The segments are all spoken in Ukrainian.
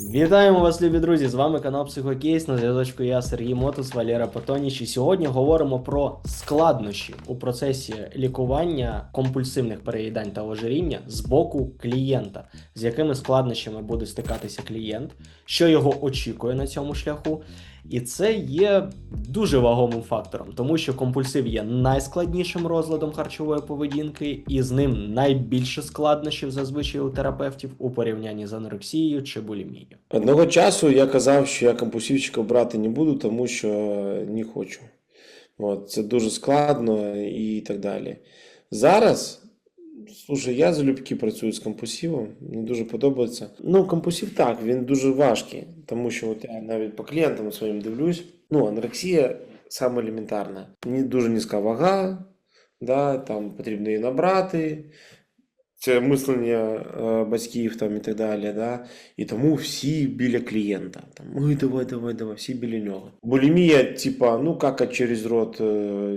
Вітаємо вас, любі друзі! З вами канал Психокейс. На зв'язочку я Сергій Мотус, Валера Потоніч. І сьогодні говоримо про складнощі у процесі лікування компульсивних переїдань та ожиріння з боку клієнта, з якими складнощами буде стикатися клієнт, що його очікує на цьому шляху. І це є дуже вагомим фактором, тому що компульсив є найскладнішим розладом харчової поведінки, і з ним найбільше складнощів зазвичай у терапевтів у порівнянні з анорексією чи булімією. Одного часу я казав, що я компульсивчика брати не буду, тому що не хочу. От, це дуже складно і так далі. Зараз, слушай, я залюбки працюю з компульсивом, мені дуже подобається. Ну, компусів так, він дуже важкий, тому що от я навіть по клієнтам своїм дивлюсь. Ну, анорексія саме елементарна. Дуже низька вага, да, там потрібно її набрати. Це мислення е, батьків там і так далі, да? і тому всі біля клієнта. Там, Ой, давай, давай, давай, всі біля нього. Булімія, типа, ну, какать через рот е,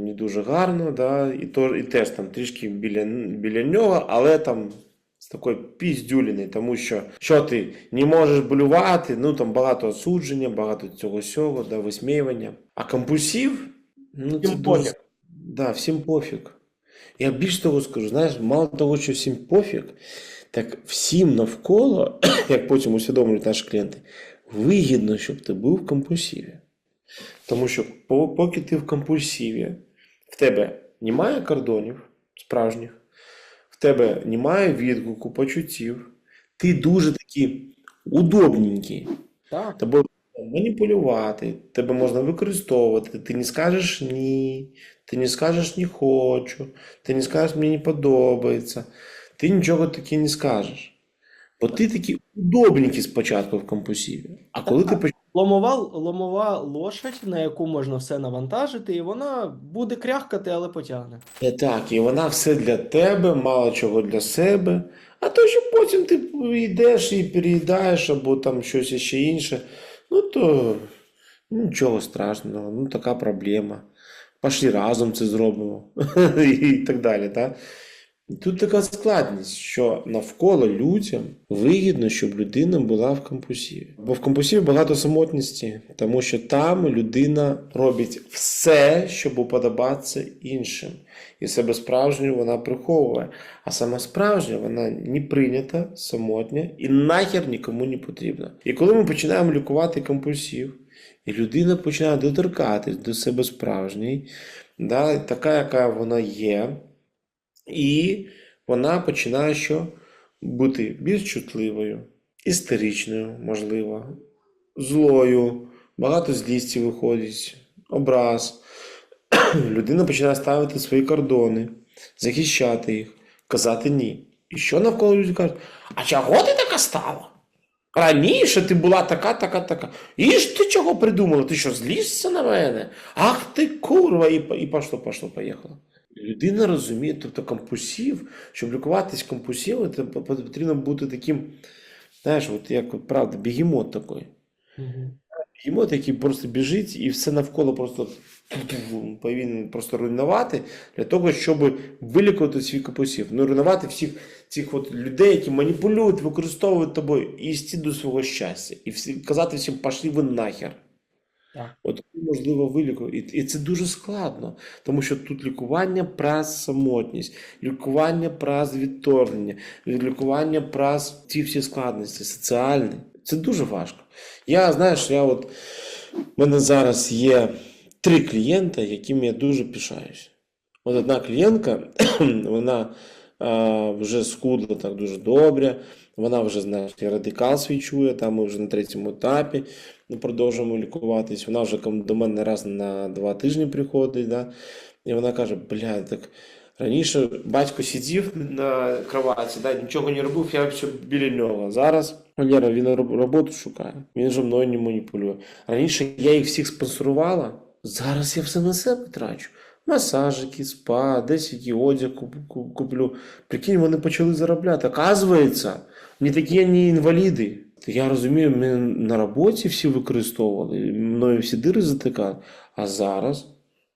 не дуже гарно, да? і, то, і теж там трішки біля, біля нього, але там з такою піздюліною, тому що що ти не можеш болювати, ну там багато осудження, багато цього сього, да, висміювання. А компульсив, ну, це дуже... Да, всім пофіг. Я більш того скажу, знаєш, мало того, що всім пофіг, так всім навколо, як потім усвідомлюють наші клієнти, вигідно, щоб ти був в компульсиві. Тому що поки ти в компульсиві, в тебе немає кордонів справжніх, в тебе немає відгуку, почуттів, ти дуже такий удобненький. Так, Тобою маніпулювати, тебе можна використовувати, ти не скажеш ні, ти не скажеш не хочу, ти не скажеш мені не подобається, ти нічого таки не скажеш. Бо ти такий удобненький спочатку в компульсиві. А коли ти ломова, ломова лошадь, на яку можна все навантажити, і вона буде кряхкати, але потягне. Так, і вона все для тебе, мало чого для себе. А то, що потім ти йдеш і переїдаєш, або там щось ще інше, ну то нічого страшного, ну така проблема. Пошли разом це зробимо. І так далі. Так? Тут така складність, що навколо людям вигідно, щоб людина була в компульсиві. Бо в компульсиві багато самотності, тому що там людина робить все, щоб уподобатися іншим. І себе справжню вона приховує. А сама справжня вона не прийнята, самотня і нахер нікому не потрібна. І коли ми починаємо лікувати компульсив, і людина починає доторкатись до себе справжньої, да, така, яка вона є, і вона починає що? бути більш чутливою, істеричною, можливо, злою, багато злісті виходить, образ. Людина починає ставити свої кордони, захищати їх, казати ні. І що навколо люди кажуть, а чого ти така стала? Раніше ти була така, така, така. І ж ти чого придумала? Ти що, злізся на мене? Ах ти курва! І, і пошло, пошло, поїхало. Людина розуміє, тобто компульсив, щоб лікуватись по- потрібно бути таким, знаєш, от як от, правда, бігемот такий. Бігемот, який просто біжить і все навколо просто повинен просто руйнувати для того, щоб вилікувати свій компульсив. Ну, руйнувати всіх цих от людей, які маніпулюють, використовують тобою і йти до свого щастя. І всі, казати всім, пошли ви нахер. От можливо вилікувати. І, і це дуже складно, тому що тут лікування праз самотність, лікування праз відторгнення, лікування праз ті всі складності, соціальні. Це дуже важко. Я, знаєш, я от в мене зараз є три клієнта, якими я дуже пишаюсь. От одна клієнтка, вона а, вже схудла так дуже добре. Вона вже знаєш, радикал свій чує, там ми вже на третьому етапі продовжуємо лікуватись. Вона вже до мене раз на два тижні приходить. Да? І вона каже: бля, так раніше батько сидів на кроваті, да, нічого не робив, я все біля нього. Зараз Валера, він роботу шукає, він же мною не маніпулює. Раніше я їх всіх спонсорувала, зараз я все на себе трачу. Масажики, спа, десь який одяг куп- куп- куплю. Прикинь, вони почали заробляти. Оказується, не такі вони інваліди. Я розумію, ми на роботі всі використовували, мною всі дири затикали. А зараз,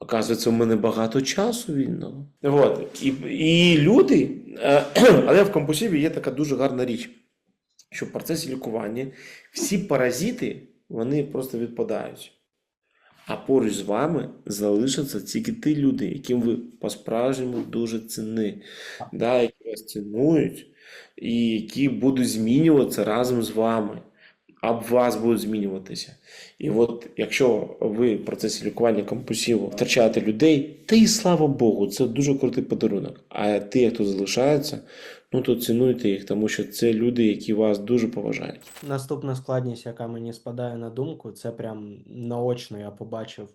оказується, у мене багато часу вільного. От. І, і люди, е, але в компульсиві є така дуже гарна річ. що в процесі лікування всі паразити вони просто відпадають. А поруч з вами залишаться тільки ті люди, яким ви по-справжньому дуже цінні, да, які вас цінують, і які будуть змінюватися разом з вами, об вас будуть змінюватися. І от якщо ви в процесі лікування компульсиву втрачаєте людей, та і слава Богу, це дуже крутий подарунок. А ті, хто залишаються, ну то цінуйте їх, тому що це люди, які вас дуже поважають. Наступна складність, яка мені спадає на думку, це прям наочно я побачив.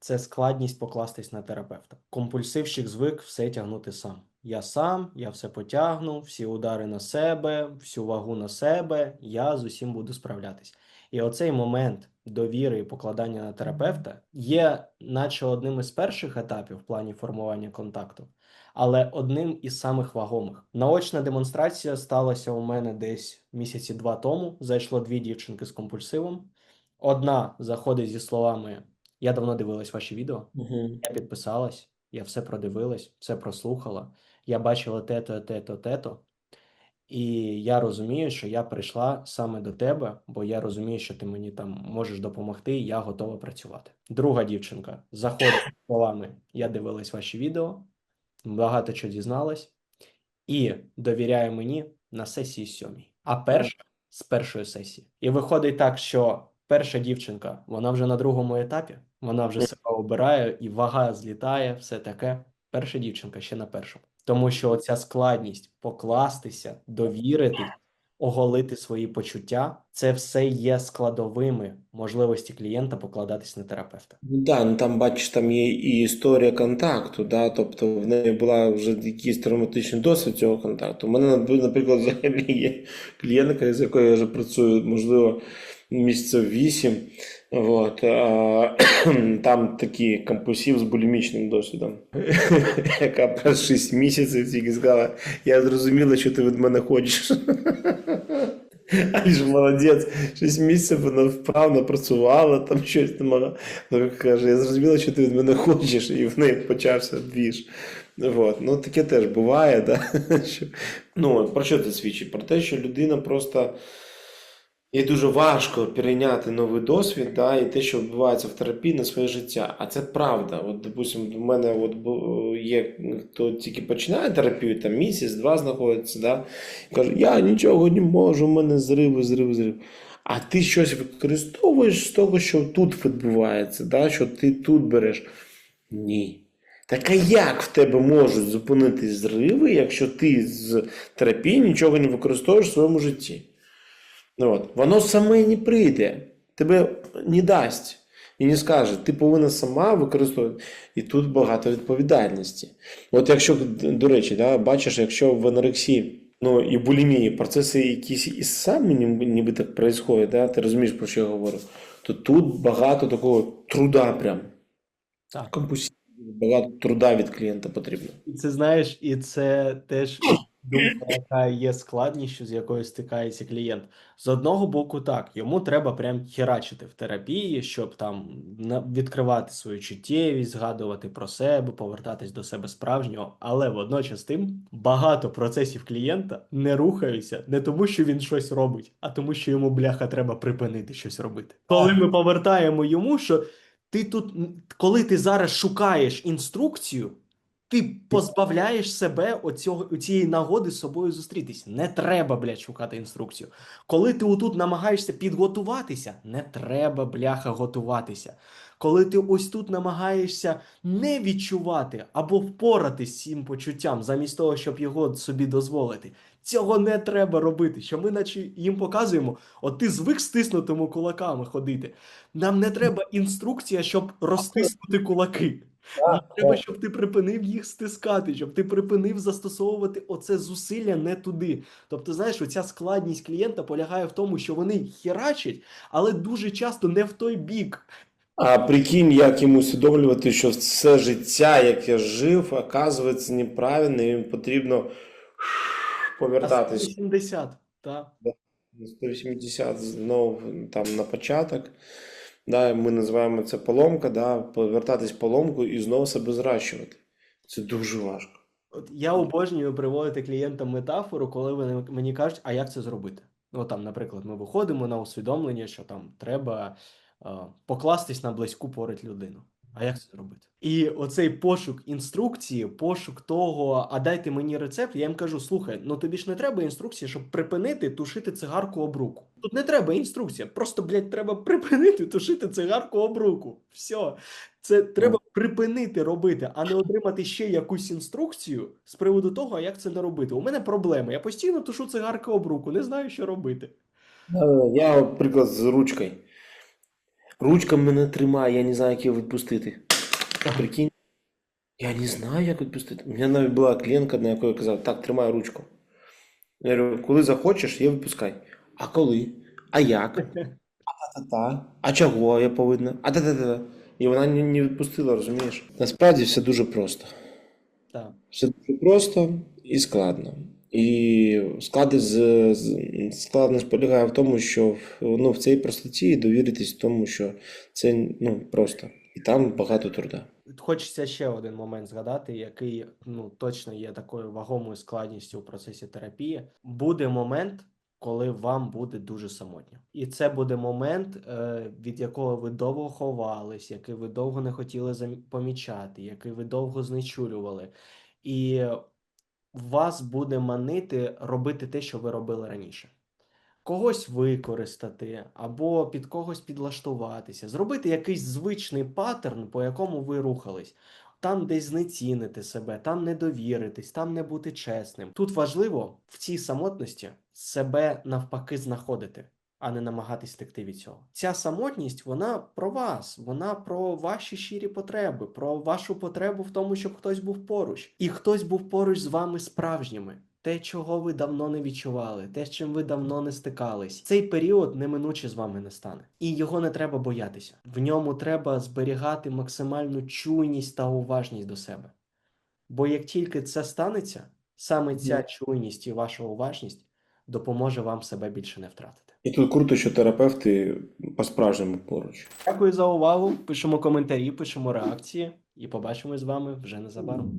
Це складність покластись на терапевта. Компульсивщик звик все тягнути сам. Я сам, я все потягну, всі удари на себе, всю вагу на себе, я з усім буду справлятись. І оцей момент довіри і покладання на терапевта є, наче одним із перших етапів в плані формування контакту, але одним із самих вагомих. Наочна демонстрація сталася у мене десь місяці два тому. Зайшло дві дівчинки з компульсивом. Одна заходить зі словами: Я давно дивилась ваші відео, Угу. я підписалась, я все продивилась, все прослухала. Я бачила те-то, те-то, те-то. І я розумію, що я прийшла саме до тебе, бо я розумію, що ти мені там можеш допомогти, я готова працювати. Друга дівчинка заходить словами: Я дивилась ваші відео, багато чого дізналась, і довіряє мені на сесії сьомій. А перша з першої сесії. І виходить так, що перша дівчинка, вона вже на другому етапі, вона вже себе обирає, і вага злітає, все таке. Перша дівчинка ще на першому. Тому що оця складність покластися, довірити, оголити свої почуття, це все є складовими можливості клієнта покладатись на терапевта. Ну да, ну там бачиш, там є і історія контакту, да, тобто в неї була вже якийсь травматичний досвід цього контакту. У мене, наприклад, взагалі є клієнтка, з якою я вже працюю, можливо, місяців вісім. От, а, там такий компульсив з булімічним досвідом, яка про 6 місяців тільки сказала, я зрозуміла, що ти від мене хочеш. Аж молодець, 6 місяців вона вправно працювала, там щось намагала. Ну, каже, я зрозуміла, що ти від мене хочеш, і в неї почався двіж. Вот. Ну, таке теж буває, да? ну, про що це свідчить? Про те, що людина просто їй дуже важко перейняти новий досвід, да, і те, що відбувається в терапії на своє життя. А це правда. От, допустим, в мене от є хто тільки починає терапію, там місяць, два знаходиться, да, і каже, я нічого не можу, в мене зриви, зриви, зриви. А ти щось використовуєш з того, що тут відбувається, да, що ти тут береш. Ні. Так а як в тебе можуть зупинитись зриви, якщо ти з терапії нічого не використовуєш в своєму житті? Ну, от. Воно саме не прийде, тебе не дасть і не скаже, ти повинна сама використовувати. І тут багато відповідальності. От якщо, до речі, да, бачиш, якщо в анорексії ну, і булімії процеси якісь і самі ніби, ніби так происходять, да, ти розумієш, про що я говорю, то тут багато такого труда прям. Так. Багато труда від клієнта потрібно. І це знаєш, і це теж думка, яка є складністю, з якою стикається клієнт. З одного боку, так, йому треба прям херачити в терапії, щоб там відкривати свою чуттєвість, згадувати про себе, повертатись до себе справжнього. Але водночас тим багато процесів клієнта не рухаються не тому, що він щось робить, а тому, що йому бляха треба припинити щось робити. Коли ми повертаємо йому, що ти тут, коли ти зараз шукаєш інструкцію, ти позбавляєш себе оцього, цієї нагоди з собою зустрітись. Не треба, блядь, шукати інструкцію. Коли ти отут намагаєшся підготуватися, не треба, бляха, готуватися. Коли ти ось тут намагаєшся не відчувати або впоратись з цим почуттям, замість того, щоб його собі дозволити, цього не треба робити. Що ми, наче їм показуємо, от ти звик стиснутими кулаками ходити. Нам не треба інструкція, щоб розтиснути кулаки. Нам треба, щоб ти припинив їх стискати, щоб ти припинив застосовувати оце зусилля не туди. Тобто, знаєш, оця складність клієнта полягає в тому, що вони херачать, але дуже часто не в той бік. А прикинь, як йому усвідомлювати, що все життя, яке жив, оказується неправильно, і їм потрібно А повертатись 180, так. 180 знову там на початок. Да, ми називаємо це поломка, да, повертатись поломку і знову себе зращувати. Це дуже важко. От я обожнюю приводити клієнтам метафору, коли вони мені кажуть, а як це зробити? Ну, там, наприклад, ми виходимо на усвідомлення, що там треба е, покластись на близьку поряд людину. А як це зробити? І оцей пошук інструкції, пошук того, а дайте мені рецепт, я їм кажу: слухай, ну тобі ж не треба інструкції, щоб припинити тушити цигарку об руку. Тут не треба інструкція, просто, блядь, треба припинити тушити цигарку об руку. Все. Це треба припинити робити, а не отримати ще якусь інструкцію з приводу того, як це не робити. У мене проблема. Я постійно тушу цигарки об руку, не знаю, що робити. Я, от, приклад, з ручкою. Ручка мене тримає, я не знаю, як її відпустити. А Прикинь, я не знаю, як відпустити. У мене навіть була клієнтка, на яку я казав, так, тримай ручку. Я говорю, коли захочеш, я відпускай. А коли? А як? А та-та-та. А чого я повинна? А та-та-та. І вона не, не відпустила, розумієш? Насправді все дуже просто. Так. Все дуже просто і складно. І складність, з- складність полягає в тому, що ну, в цій простоті довіритись тому, що це ну, просто. І там багато труда. Хочеться ще один момент згадати, який ну точно є такою вагомою складністю у процесі терапії. Буде момент, коли вам буде дуже самотньо, і це буде момент, е, від якого ви довго ховались, який ви довго не хотіли помічати, який ви довго знечулювали, і вас буде манити робити те, що ви робили раніше. Когось використати або під когось підлаштуватися, зробити якийсь звичний паттерн, по якому ви рухались, там десь знецінити себе, там не довіритись, там не бути чесним. Тут важливо в цій самотності себе навпаки знаходити, а не намагатись текти від цього. Ця самотність, вона про вас, вона про ваші щирі потреби, про вашу потребу в тому, щоб хтось був поруч, і хтось був поруч з вами справжніми. Те, чого ви давно не відчували, те, з чим ви давно не стикались, цей період неминуче з вами не стане, і його не треба боятися. В ньому треба зберігати максимальну чуйність та уважність до себе. Бо як тільки це станеться, саме ця чуйність і ваша уважність допоможе вам себе більше не втратити. І тут круто, що терапевти по-справжньому поруч. Дякую за увагу. Пишемо коментарі, пишемо реакції, і побачимось з вами вже незабаром.